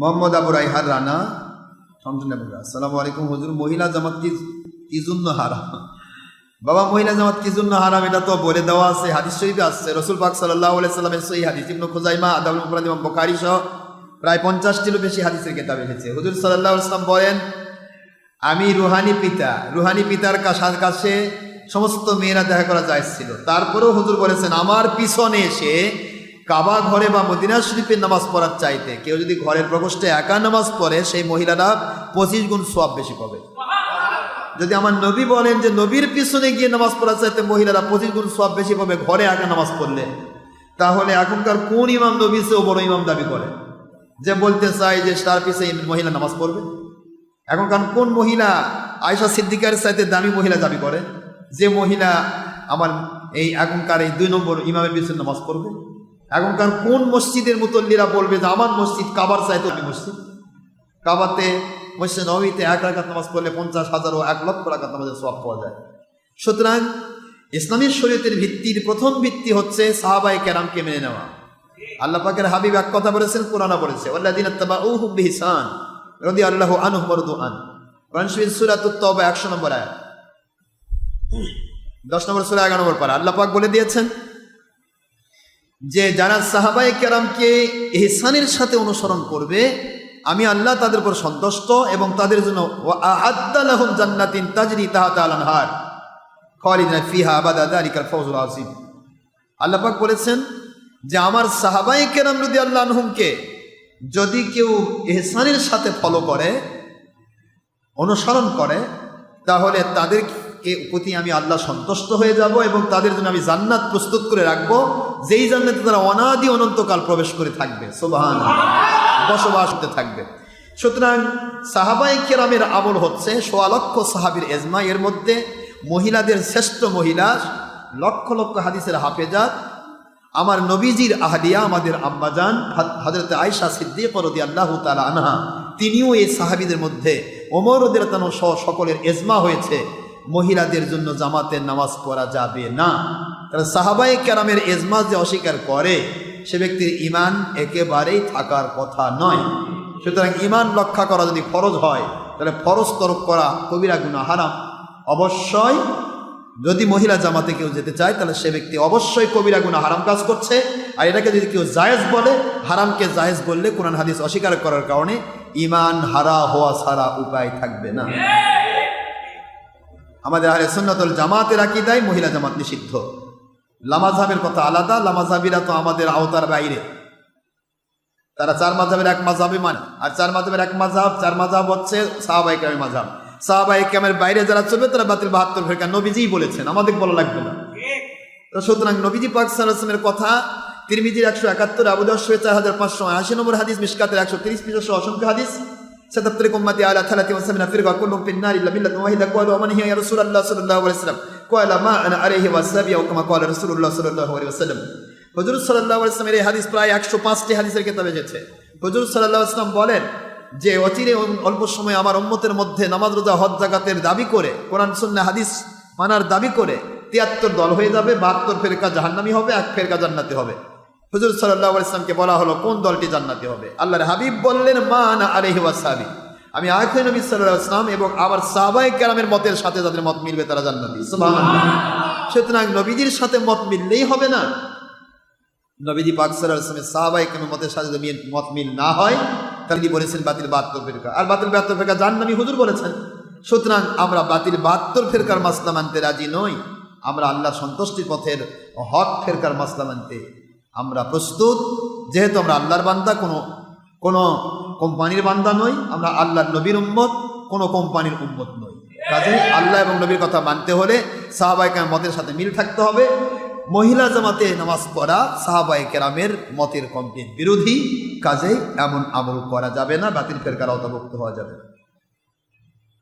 মোহাম্মদ আবু রাইহার রানা শামসুন্নাবুল্লাহ আসসালামু আলাইকুম হুজুর, মহিলা জামাত কি কি জন্য হারাম? বাবা, মহিলা জামাত কি জন্য হারাম? এটা তো বলে দেওয়া আছে, হাদিস শরীফে আসছে। রসুল পাক সাল্লাহ সাল্লামের সই হাদিস। ইবনু খুজাইমা আদাবুল মুফরাদ, ইমাম সহ প্রায় পঞ্চাশটিরও বেশি হাদিসের কিতাব এসেছে। হুজুর সাল্লাহ ইসলাম বলেন, আমি রুহানি পিতা, রুহানি পিতার কাছে সমস্ত মেয়েরা দেখা করা যাচ্ছিল তারপরেও হুজুর বলেছেন, আমার পিছনে এসে কাবা ঘরে বা মদিনা শরীফের নামাজ পড়ার চাইতে কেউ যদি ঘরের প্রকোষ্ঠে একা নামাজ পড়ে, সেই মহিলারা পঁচিশ গুণ সোয়াব বেশি পাবে। যদি আমার নবী বলেন যে নবীর পিছনে গিয়ে নামাজ পড়ার চাইতে মহিলারা পঁচিশ গুণ সোয়াব বেশি পাবে ঘরে একা নামাজ পড়লে, তাহলে এখনকার কোন ইমাম নবী সেও বড় ইমাম দাবি করে? যে বলতে চাই যে তার পিছনে মহিলা নামাজ পড়বে। এখনকার কোন মহিলা আয়সা সিদ্দিকার সাথে দামি মহিলা দাবি করে? যে মহিলা আমার এই এখনকার এই দুই নম্বর ইমামের পিছনে নামাজ পড়বে? এখনকার কোন মসজিদের মুতল্লিরা বলবে যে আমার মসজিদ কাবার চাইতে আমি মসজিদ? কাবাতে মসজিদ নবীতে এক রাখাত নামাজ পড়লে পঞ্চাশ হাজার ও এক লক্ষ রাখাত নামাজের সব পাওয়া যায়। সুতরাং ইসলামী শরীয়তের ভিত্তির প্রথম ভিত্তি হচ্ছে সাহাবাই কেরামকে মেনে নেওয়া। আল্লাহ পাকের হাবিব এক কথা বলেছেন, কোরআনা বলেছে বিহিসান রদি আল্লাহ আনহু মরদু আন। কোরআন শরীফ সূরাতুত তওবা 100 নম্বর আয়াত। 10 নম্বর সূরা 11 নম্বর পারা। আল্লাহ পাক বলে দিয়েছেন যে যারা সাহাবাই কেরামকে ইহসানের সাথে অনুসরণ করবে, আমি আল্লাহ তাদের উপর সন্তুষ্ট এবং তাদের জন্য লাহুম জান্নাতিন তাজরি তাহতা ফিহা আবাদা আযীম। আল্লাহ বলেছেন যে আমার সাহাবাই কেরাম রদি আল্লাহ যদি কেউ এহসানের সাথে ফলো করে, অনুসরণ করে, তাহলে তাদেরকে প্রতি আমি আল্লাহ সন্তুষ্ট হয়ে যাব এবং তাদের জন্য আমি জান্নাত প্রস্তুত করে রাখব। যেই জান্নাতে তারা অনাদি অনন্তকাল প্রবেশ করে থাকবে সোবাহান বসবাস হতে থাকবে। সুতরাং সাহাবাই কেরামের আমল হচ্ছে সোয়া লক্ষ সাহাবির এজমা। এর মধ্যে মহিলাদের শ্রেষ্ঠ মহিলা, লক্ষ লক্ষ হাদিসের হাফেজাত আমার নবীজির আহলিয়া, আমাদের আম্বাজান হজরত আয়সা সিদ্দিক রদি আল্লাহ তালা আনহা, তিনিও এই সাহাবিদের মধ্যে ওমর সহ সকলের এজমা হয়েছে। মহিলাদের জন্য জামাতের নামাজ পড়া যাবে না। কারণ সাহাবাই কেরামের এজমা যে অস্বীকার করে, সে ব্যক্তির ইমান একেবারেই থাকার কথা নয়। সুতরাং ইমান রক্ষা করা যদি ফরজ হয়, তাহলে ফরজ তরক করা কবিরা গুণা হারাম। অবশ্যই যদি মহিলা জামাতে কেউ যেতে চায়, তাহলে সে ব্যক্তি অবশ্যই কবিরা গুণা হারাম কাজ করছে। আর এটাকে যদি কেউ জায়েজ বলে, হারামকে জায়েজ বললে কোরআন হাদিস অস্বীকার করার কারণে ইমান হারা হওয়া ছাড়া উপায় থাকবে না। আমাদের আরে সুন্নতল জামাতের আকিদায় মহিলা জামাত নিষিদ্ধ। লামাজাবের কথা আলাদা লামাজাবিরা তো আমাদের আওতার বাইরে। তারা চার মাঝাবের এক মাঝাবে মানে আর চার মাঝাবের এক মাঝাব চার মাঝাব হচ্ছে সাহাবাই কামের মাঝাব সাহাবাই কামের বাইরে যারা চলবে, তারা বাতিল বাহাত্তর ফেরকা নবীজিই বলেছেন, আমাদের বলা লাগবে না। তো সুতরাং নবীজি পাক কথা তিরমিজির একশো একাত্তর আবুদাস চার হাজার পাঁচশো আশি নম্বর হাদিস মিসকাতের একশো তিরিশ পিছশো অসংখ্য হাদিস। সাতাত্তর কুম্মাতি আলা থালাতি ওয়াসামিনা ফিরকা কুল্লুম ফিন্নার ইল্লা মিল্লাতুন ওয়াহিদা ক্বালু ওয়া মান হিয়া ইয়া রাসূলুল্লাহ সাল্লাল্লাহু আলাইহি ওয়াসাল্লাম ক্বালা মা আনা আলাইহি ওয়াসাবি আও কামা ক্বালা রাসূলুল্লাহ সাল্লাল্লাহু আলাইহি ওয়াসাল্লাম হুজুর সাল্লাল্লাহু আলাইহি ওয়াসাল্লামের এই হাদিস প্রায় একশো পাঁচটি হাদিসের কিতাবে এসেছে। হুজুর সাল্লাল্লাহু আলাইহি ওয়াসাল্লাম বলেন যে, অচিরে অল্প সময় আমার উম্মতের মধ্যে নামাজ, রোজা, হজ জাকাতের দাবি করে, কোরআন, সুন্নাহ, হাদিস মানার দাবি করে, তিয়াত্তর দল হয়ে যাবে, বাহাত্তর ফেরকা জাহান্নামি হবে, এক ফেরকা জান্নাতি হবে। হুজুর সাল্লাহ ইসলামকে বলা হলো, কোন দলটি জান্নাতি হবে? আল্লাহর হাবিব বললেন মা না আলহি ওয়াসাবি। আমি আখে নবী সাল্লাহ ইসলাম এবং আবার সাহাবাই কেরামের মতের সাথে যাদের মত মিলবে তারা জান্নাতি। সুতরাং নবীজির সাথে মত মিললেই হবে না। নবীজি পাক সাল্লাহ ইসলামের সাহাবাই কেরামের মতের সাথে যদি মত মিল না হয়, তাহলে বলেছেন, বাতিল বাহাত্তর ফেরকা? আর বাতিল বাহাত্তর ফেরকা জান্নামি হুজুর বলেছেন। সুতরাং আমরা বাতিল বাহাত্তর ফেরকার মাসলা মানতে রাজি নই। আমরা আল্লাহ সন্তুষ্টি পথের হক ফেরকার মাসলা মানতে আমরা প্রস্তুত। যেহেতু আমরা আল্লাহর বান্দা, কোনো কোনো কোম্পানির বান্দা নই, আমরা আল্লাহর নবীর উম্মত, কোনো কোম্পানির উম্মত নই। কাজে আল্লাহ এবং নবীর কথা মানতে হলে সাহাবাইকার মতের সাথে মিল থাকতে হবে। মহিলা জামাতে নামাজ পড়া সাহাবাই কেরামের মতের কমপ্লিট বিরোধী। কাজেই এমন আমল করা যাবে না, বাতিল ফেরকার আওতাভুক্ত হওয়া যাবে না।